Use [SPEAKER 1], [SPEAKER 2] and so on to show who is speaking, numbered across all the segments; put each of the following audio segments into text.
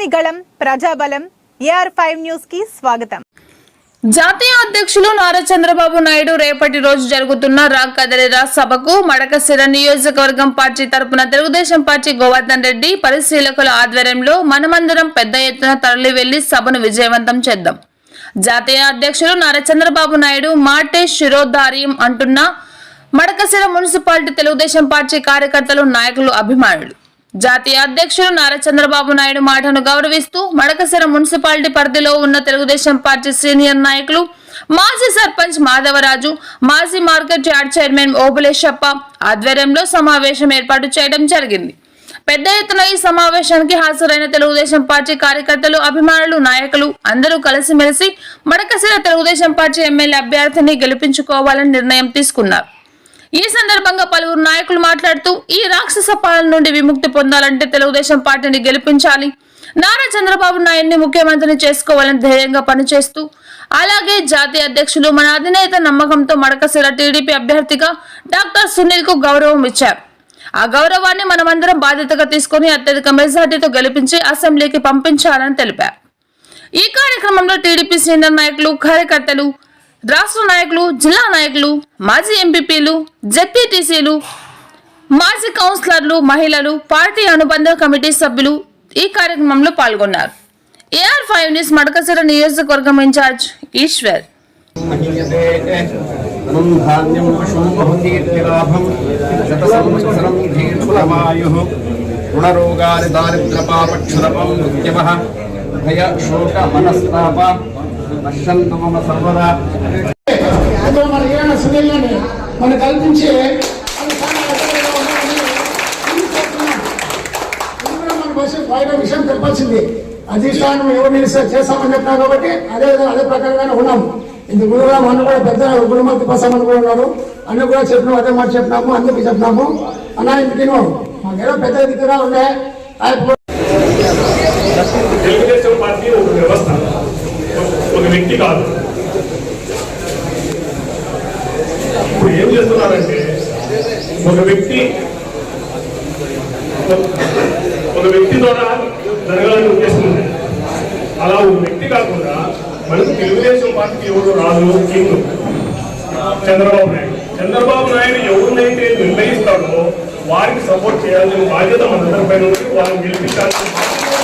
[SPEAKER 1] ప్రజలని ప్రజాబలం. A R five న్యూస్కి స్వాగతం.
[SPEAKER 2] జాతీయ అధ్యక్షులు నారా చంద్రబాబు నాయుడు రేపటి రోజు జరుగుతున్న రా కదలిరా సభకు మడకశిర నియోజకవర్గం పార్టీ తరపున తెలుగుదేశం పార్టీ గోవర్ధన్ రెడ్డి పరిశీలకుల ఆధ్వర్యంలో మనమందరం పెద్ద ఎత్తున తరలి వెళ్ళి సభను విజయవంతం చేద్దాం. జాతీయ అధ్యక్షులు నారా చంద్రబాబు నాయుడు మాటే శిరోధార్యం అంటున్న మడకశిర మున్సిపాలిటీ తెలుగుదేశం పార్టీ కార్యకర్తలు నాయకులు అభిమానులు. జాతీయ అధ్యక్షులు నారా చంద్రబాబు నాయుడు మాటను గౌరవిస్తూ మడకసిర మున్సిపాలిటీ పరిధిలో ఉన్న తెలుగుదేశం పార్టీ సీనియర్ నాయకులు మాజీ సర్పంచ్ మాధవరాజు మాజీ మార్కెట్ యార్డ్ చైర్మన్ ఓబులేశప్ప ఆధ్వర్యంలో సమావేశం ఏర్పాటు చేయడం జరిగింది. పెద్ద ఎత్తున ఈ సమావేశానికి హాజరైన తెలుగుదేశం పార్టీ కార్యకర్తలు అభిమానులు నాయకులు అందరూ కలిసిమెలిసి మడకసిర తెలుగుదేశం పార్టీ ఎమ్మెల్యే అభ్యర్థిని గెలిపించుకోవాలని నిర్ణయం తీసుకున్నారు. ఈ సందర్భంగా పలువురు నాయకులు మాట్లాడుతూ ఈ రాక్షస పాలన నుండి విముక్తి పొందాలంటే తెలుగుదేశం పార్టీని గెలిపించాలి. నారా చంద్రబాబు నాయుడిని ముఖ్యమంత్రిని చేసుకోవాలని ధైర్యంగా పనిచేస్తూ అలాగే జాతీయ అధ్యక్షులు మన అధినేత నమ్మకంతో మడకశిర టీడీపీ అభ్యర్థిగా డాక్టర్ సునీల్కు గౌరవం ఇచ్చారు. ఆ గౌరవాన్ని మనమందరం బాధ్యతగా తీసుకుని అత్యధిక మెజార్టీతో గెలిపించి అసెంబ్లీకి పంపించాలని తెలిపారు. ఈ కార్యక్రమంలో టీడీపీ సీనియర్ నాయకులు కార్యకర్తలు రాష్ట్ర నాయకులు జిల్లా నాయకులు మాజీ ఎంపీపీలు జెడ్పీటీసీలు మాజీ కౌన్సిలర్లు మహిళలు పార్టీ అనుబంధ కమిటీ సభ్యులు ఈ కార్యక్రమంలో పాల్గొన్నారు. ఏఆర్ ఫైవ్ న్యూస్ మడకసిర నియోజకవర్గం ఇన్ఛార్జ్ ఈశ్వర్.
[SPEAKER 3] రుణరోగాని మృత్యవ భయ శోక మనస్తాప పశ్యంతు మమ సర్వదా.
[SPEAKER 4] మన సునీల్ని కల్పించి. ఇది వాయిదా విషయం చెప్పాల్సింది అధిష్టానం ఎవరు నిలిస్తే చేస్తామని చెప్పినా కాబట్టి అదే విధంగా అదే ప్రకారంగానే ఉన్నాం. ఇంత గురువుగా మన కూడా పెద్ద గురుమూర్తి ప్రసాద్ కూడా ఉన్నారు అన్ని కూడా చెప్పినాము అదే మాట చెప్పినాము అందుకు చెప్పినాము. అన్నా ఇంటికి మాకేదో పెద్ద దిక్కుగా ఉండే.
[SPEAKER 5] తెలుగుదేశం పార్టీ ఒక వ్యవస్థ. ఒక వ్యక్తి కాదు. ఇప్పుడు ఏం చేస్తున్నారంటే ఒక వ్యక్తి ఒక వ్యక్తి ద్వారా జరగాలని ఉద్దేశం ఉంది. అలా ఒక వ్యక్తి కాకుండా మనకు తెలుగుదేశం పార్టీకి ఎవరు రాజు కింగ్ చంద్రబాబు నాయుడు. చంద్రబాబు నాయుడు ఎవరినైతే నిర్ణయిస్తాడో వారికి సపోర్ట్ చేయాల్సిన బాధ్యత మనందరి పైన వారిని గెలిపించాల్సిన బాధ్యత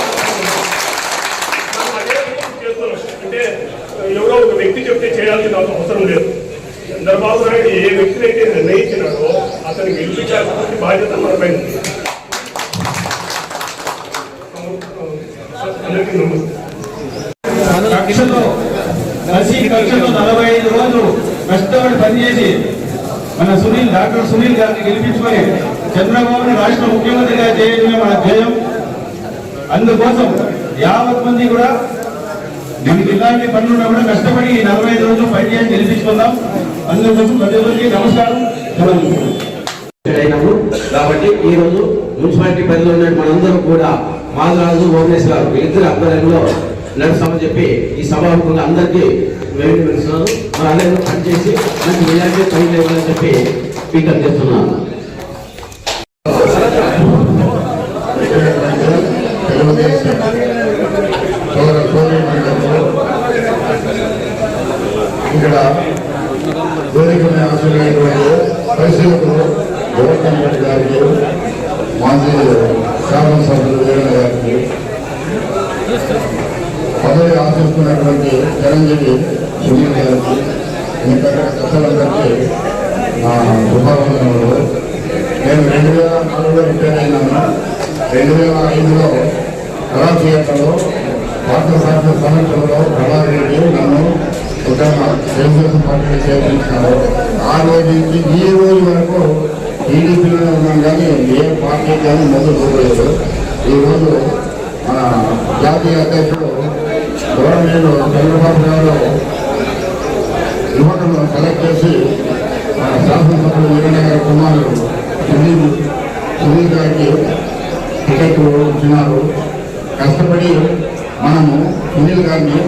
[SPEAKER 5] మనం అదే చేస్తున్నాం. అంటే ఎవరో ఒక వ్యక్తి చెప్తే చేయాల్సిన అవసరం లేదు చంద్రబాబు నాయుడు ఏ వ్యక్తిని అయితే నిర్ణయించినాడో అతను గెలిపించాల్సిన బాధ్యత మనపై ఉంది.
[SPEAKER 6] కక్షలో నర్సీ కక్షలో నలభై ఐదు రోజులు కష్టపడి పనిచేసి మన సునీల్ డాక్టర్ సునీల్ గారిని గెలిపించుకొని చంద్రబాబును రాష్ట్ర ముఖ్యమంత్రిగా చేయడమే మన ధ్యేయం అందుకోసం యావత్ మంది కూడా మనకి ఇలాంటి పనులు కూడా కష్టపడి నలభై ఐదు రోజులు పనిచేసి గెలిపించుకుందాం ప్రతి ఒక్కరికి నమస్కారం.
[SPEAKER 7] అయినప్పుడు కాబట్టి ఈ రోజు మున్సిపాలిటీ పరిధిలో ఉన్న మనందరం కూడా మాధరాజు భువనేశ్వర్ గారు వీళ్ళిద్దరు ఆధ్వర్యంలో నడుస్తామని చెప్పి ఈ సభాముఖంగా అందరికీ వేడి పిలుస్తున్నారు మరి అలాగే పనిచేసి మంచి మెజార్టీ పని లేవాలని చెప్పి స్పీకర్ చేస్తున్నాను.
[SPEAKER 8] ఇక్కడ వేదిక మీద పరిశీలకులు గోవర్ధన్ రెడ్డి గారికి మాజీ శాసనసభ్యులు సభ్యులు గారికి పదవి ఆశిస్తున్నటువంటి చిరంజీవి సునీల్ గారికి ఇంకా పెద్దలందరికీ నా శుభావందనములు నేను రెండు వేల నాలుగులో రిటైర్ అయినాను. రెండు వేల ఐదులో కళా థియేటర్లో పార్థసారథి సమక్షంలో కళారెడ్డి నన్ను ఒక తెలుగుదేశం పార్టీని చేర్పించినారు ఆ రోజు నుంచి ఈ రోజు వరకు టీడీపీలో ఉన్నాం కానీ ఏ పార్టీ కానీ మొదలు చూడలేదు ఈరోజు మన జాతీయ అధ్యక్షుడు గవర్నమెంట్ చంద్రబాబు గారు యువకులను కలెక్ట్ చేసి మన శాసనసభ్యులు వీరన్న గారి కుమారుడు సునీల్ సునీల్ గారికి టికెట్ ఇచ్చినారు కష్టపడి మనము సునీల్ గారిని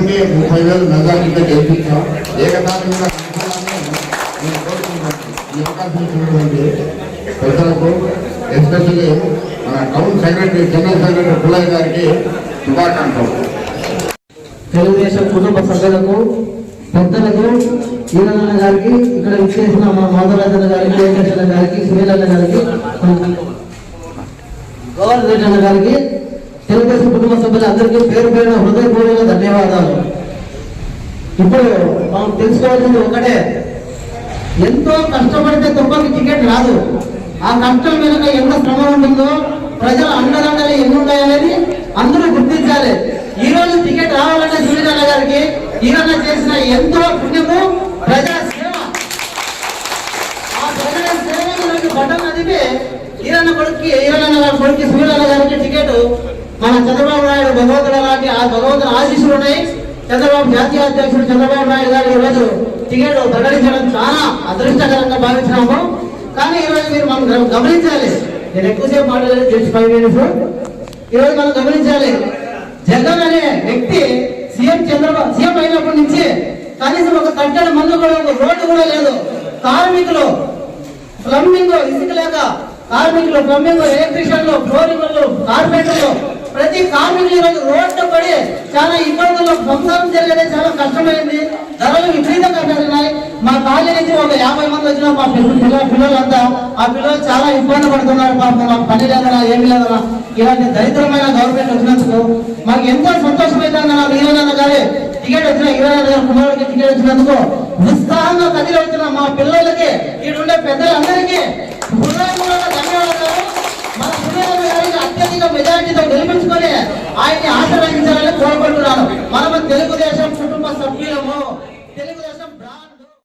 [SPEAKER 8] కంటే ముప్పై వేలు మెజార్టీగా గెలిపించాం ఏకదాటిగా నేను కోరుకుంటున్నాను. ఈ అవకాశం ఇచ్చినటువంటి పెద్దలకు ఎస్పెషల్లీ మన town secretary general secretary Pullayya గారికి శుభాకాంక్షలు
[SPEAKER 9] తెలుగుదేశం కుటుంబ సభ్యులకు పెద్దలకు ఈరన్న గారికి ఇక్కడ ఇచ్చేసిన మా మాధవరాజన్న గారికి వెంకటేశ్వర గారికి సునీలన్న గారికి గోవర్ధన్ గారికి తెలుగుదేశం కుటుంబ సభ్యులందరికీ పేరు పేరున హృదయపూర్వక ధన్యవాదాలు. ఇప్పుడు మనం తెలుసుకోవాల్సింది ఒకటే. ఎంతో కష్టపడితే తప్పకి టికెట్ రాదు. ఆ కష్టం వెనుక ఎంత శ్రమ ఉంటుందో ప్రజల అండదండలు ఎన్ని ఉన్నాయనేది అందరూ గుర్తించాలి. ఈ రోజు టికెట్ రావాలంటే సూర్యనారాయణ గారికి ఈయన చేసిన ఎంతో పుణ్యము ప్రజా సేవ. ఆ ప్రజల సేవ బటన్ అదిపే ఈరన్న కొడుక్కి ఈరన్న గారి కొడుక్కి సూర్యనారాయణ గారికి టికెట్ భగవంతుడు లాంటి ఆ భగవంతుని ఆశీస్సులు ఉన్నాయి చంద్రబాబు జాతీయ అధ్యక్షుడు చంద్రబాబు నాయుడు గారు ఈరోజు టికెట్ ప్రకటించడం చాలా అదృష్టకరంగా భావించినాము. కానీ ఈరోజు మీరు మనం గమనించాలి. నేను ఎక్కువసేపు మాట్లాడలేదు జస్ట్ ఫైవ్ మినిట్స్. ఈరోజు మనం గమనించాలి. జగన్ అనే వ్యక్తి సీఎం చంద్రబాబు సీఎం అయినప్పటి నుంచి కనీసం ఒక కట్టడ మందు కూడా ఒక రోడ్డు కూడా లేదు. కార్మికులు ప్లంబింగ్ ఇసుక లేక కార్మికులు ప్లంబింగ్ ఎలక్ట్రీషియన్లు ఫ్లోరింగ్లు కార్పెంటర్లు ప్రతి కార్మికులు ఈరోజు రోడ్డు పడి చాలా ఇబ్బందులు సంసారం జరిగేది చాలా కష్టమైంది. ధరలు విపరీతంగా పెరిగినాయి. మా కాలేజీ నుంచి ఒక యాభై మంది వచ్చిన మా పిల్లలు పిల్లలంతా ఆ పిల్లలు చాలా ఇబ్బంది పడుతున్నారు పాపం. మాకు పని లేదనా ఏమి లేదనా ఇలాంటి దరిద్రమైన గవర్నమెంట్ వచ్చినందుకు మాకు ఎంతో సంతోషమైందన్న నా వీరన్న టికెట్ వచ్చిన ఇరవై కుమారుడికి టికెట్ వచ్చినందుకు ఉత్సాహంగా కదిలి వచ్చిన మా పిల్లలకి ఈడుండే తెలుగుదేశం కుటుంబ సభ్యులము